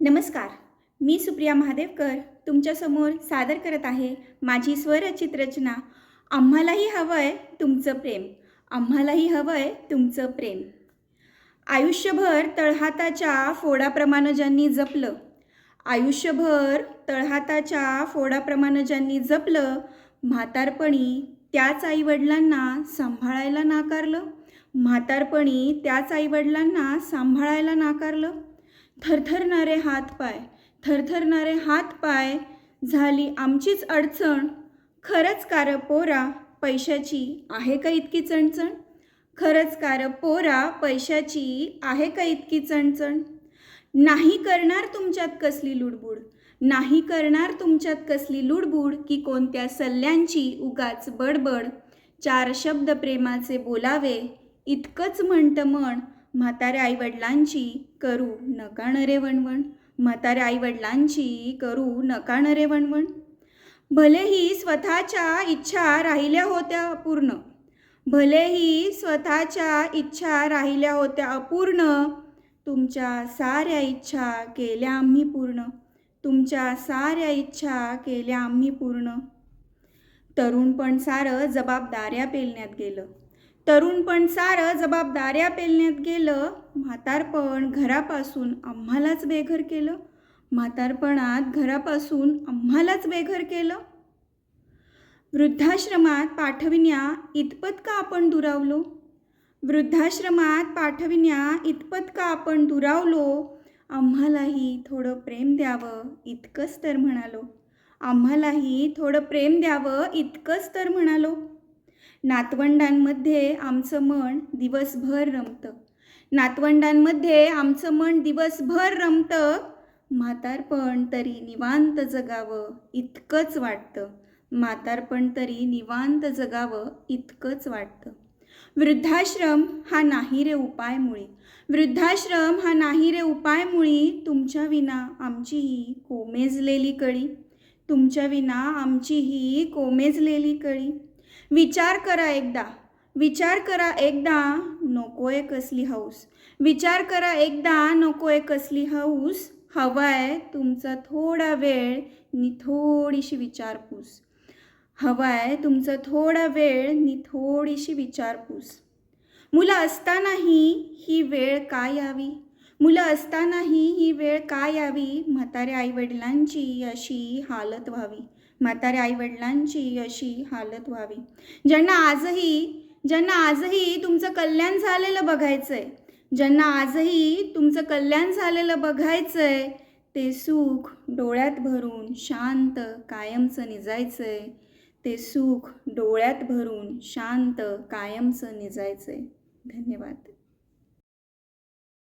नमस्कार. मी सुप्रिया महादेवकर तुमच्यासमोर सादर करत आहे माझी स्वरचित रचना आम्हालाही हवं आहे तुमचं प्रेम आम्हालाही हवं आहे तुमचं प्रेम. आयुष्यभर तळहाताच्या फोडाप्रमाणे ज्यांनी जपलं आयुष्यभर तळहाताच्या फोडाप्रमाणे ज्यांनी जपलं म्हातारपणी त्याच आईवडिलांना सांभाळायला नाकारलं म्हातारपणी त्याच आईवडिलांना सांभाळायला नाकारलं थरथरणारे हातपाय थरथरणारे हातपाय झाली आमचीच अडचण. खरंच कार पोरा पैशाची आहे का इतकी चणचण? खरंच कार पोरा पैशाची आहे का इतकी चणचण? नाही करणार तुमच्यात कसली लुडबुड? नाही करणार तुमच्यात कसली लुडबुड की कोणत्या सल्ल्यांची उगाच बडबड? चार शब्द प्रेमाचे बोलावे इतकंच म्हणतं मन. म्हाताऱ्या आईवडिलांची करू नका न रे वणवण. म्हाताऱ्या आईवडिलांची करू नका न रे वणवण. भलेही स्वतःच्या इच्छा राहिल्या होत्या अपूर्ण. भलेही स्वतःच्या इच्छा राहिल्या होत्या अपूर्ण. तुमच्या साऱ्या इच्छा केल्या आम्ही पूर्ण. तुमच्या साऱ्या इच्छा केल्या आम्ही पूर्ण. तरुणपण सारं जबाबदाऱ्या पेलण्यात गेलं. तरुणपण सारं जबाबदाऱ्या पेलण्यात गेलं. म्हातारपण घरापासून आम्हालाच बेघर केलं. म्हातारपणात घरापासून आम्हालाच बेघर केलं. वृद्धाश्रमात पाठविण्या इतपत का आपण दुरावलो? वृद्धाश्रमात पाठविण्या इतपत का आपण दुरावलो? आम्हालाही थोडं प्रेम द्यावं इतकंच तर म्हणालो. आम्हालाही थोडं प्रेम द्यावं इतकंच तर म्हणालो. नातवंडांमध्ये आमचं मन दिवसभर रमतं. नातवंडांमध्ये आमचं मन दिवसभर रमतं. म्हातारपण तरी निवांत जगावं इतकंच वाटतं. म्हातारपण तरी निवांत जगावं इतकंच वाटतं. वृद्धाश्रम हा नाही रे उपायमुळे. वृद्धाश्रम हा नाही रे उपाय मुळी तुमच्या विना आमची ही कोमेजलेली कळी. तुमच्या विना आमची ही कोमेजलेली कळी. विचार करा एकदा. विचार करा एकदा नकोय कसली हौस. विचार करा एकदा नकोय कसली हौस. हवाय तुमचा थोडा वेळ नि थोडीशी विचारपूस. हवाय तुमचा थोडा वेळ नि थोडीशी विचारपूस. मुलं असतानाही ही वेळ का यावी? मुलं असतानाही ही वेळ का यावी? म्हाताऱ्या आईवडिलांची अशी हालत व्हावी. म्हाताऱ्या आईवडिलांची अशी हालत व्हावी. ज्यांना आजही ज्यांना आजही तुमचं कल्याण झालेलं बघायचं आहे ज्यांना आजही तुमचं कल्याण झालेलं बघायचं आहे ते सुख डोळ्यात भरून शांत कायमचं निजायचं आहे ते सुख डोळ्यात भरून शांत कायमचं निजायचं आहे धन्यवाद.